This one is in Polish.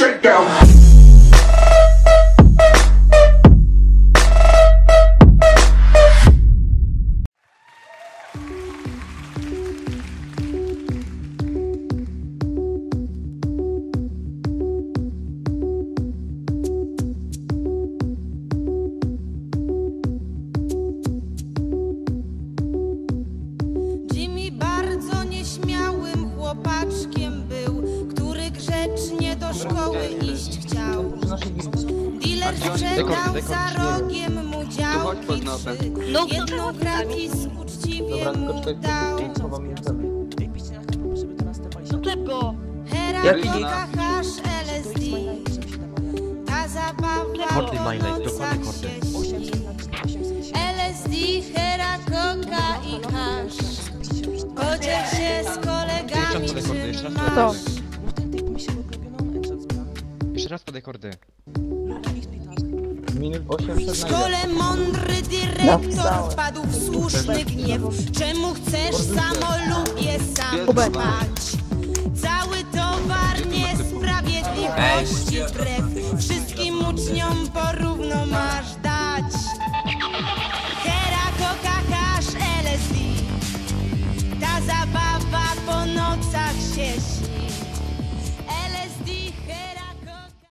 shakedown. Jimmy bardzo nieśmiałym chłopaczkiem był, który grzecznie do szkoły iść chciał. Dealer sprzedał za rogiem mu działki trzy, jedną gratis uczciwie mu dał. Herakoka, hasz, LSD, ta zabawa się śni. LSD, herakoka i hasz. Podziel się z kolegami, czym masz. Raz podaj kordy. W szkole mądry dyrektor wpadł w słuszny gniew. Czemu chcesz samolubie sam trwać? Cały towar niesprawiedliwości wbrew. Wszystkim uczniom porówno masz